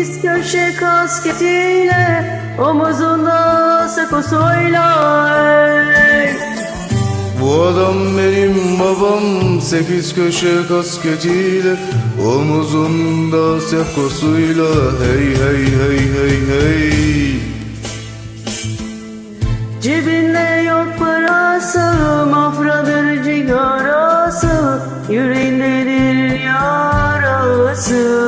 Sekiz köşe kasketiyle Omuzunda sakosuyla. Ey. Bu adam benim babam Sekiz köşe kasketiyle Omuzunda sefkosuyla Hey hey hey hey hey. Cebinde yok parası Mafradır cigarası Yüreğindedir yarası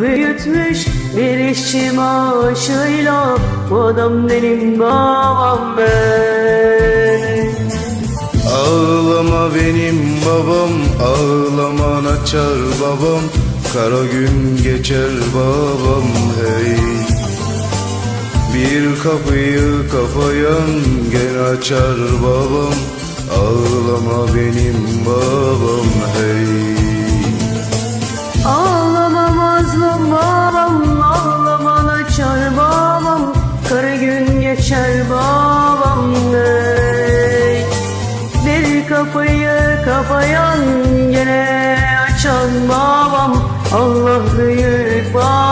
büyütmüş Bir işçi maaşıyla Bu adam benim babam ben Ağlama benim babam Ağlaman açar babam. Kara gün geçer babam hey. Bir kapıyı kapayan gene açar babam. Ağlama benim babam hey Mazlum babam Ağlaman açar babam Kara gün geçer babam ey. Bir kapıyı kapayan Gene açan babam Allah büyük babam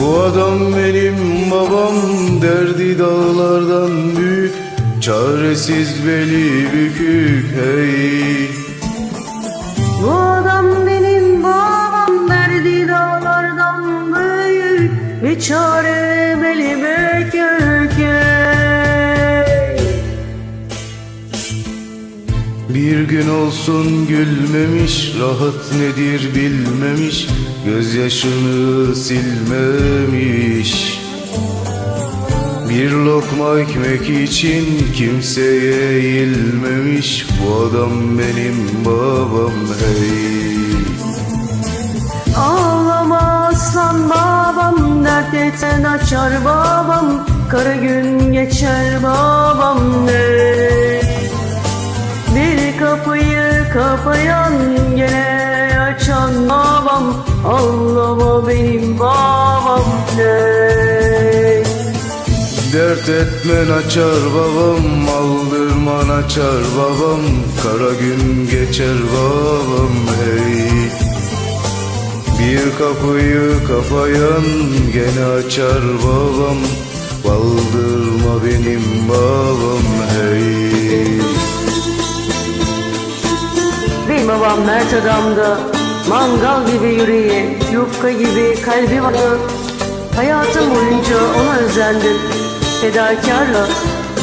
Bu adam benim babam derdi dağlardan büyük Çaresiz beli bükük hey. Bu adam benim babam Derdi dağlardan büyük Bir çare beli gün olsun gülmemiş rahat nedir bilmemiş Gözyaşını silmemiş Bir lokma ekmek için kimseye eğilmemiş Bu adam benim babam hey Ağlama aslan babam Dert etsen açar babam Kara gün geçer babam ey. Kapıyı kapayan Gene açan babam. Ağlama benim babam ey. Dert etmen açar babam Aldırman açar babam. Kara gün geçer babam hey. Bir kapıyı kapayan gene açar babam. Baldırma benim babam hey Babam mert adamdı Mangal gibi yüreği Yufka gibi kalbi vardı. Hayatım boyunca ona özendim. Fedakarla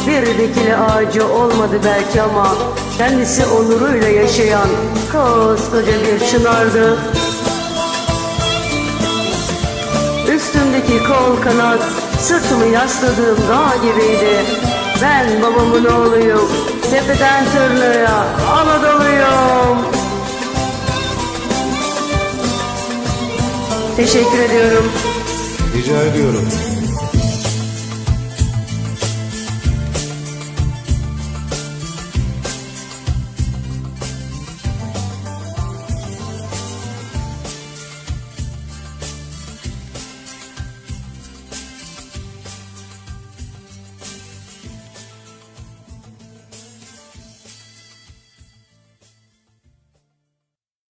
Bir dikili ağacı olmadı belki ama Kendisi onuruyla yaşayan Koskoca bir çınardı. Üstümdeki kol kanat Sırtımı yasladığım dağ gibiydi. Ben babamın oğluyum. Tepeden tırnağa Anadolu'yum Teşekkür ediyorum. Rica ediyorum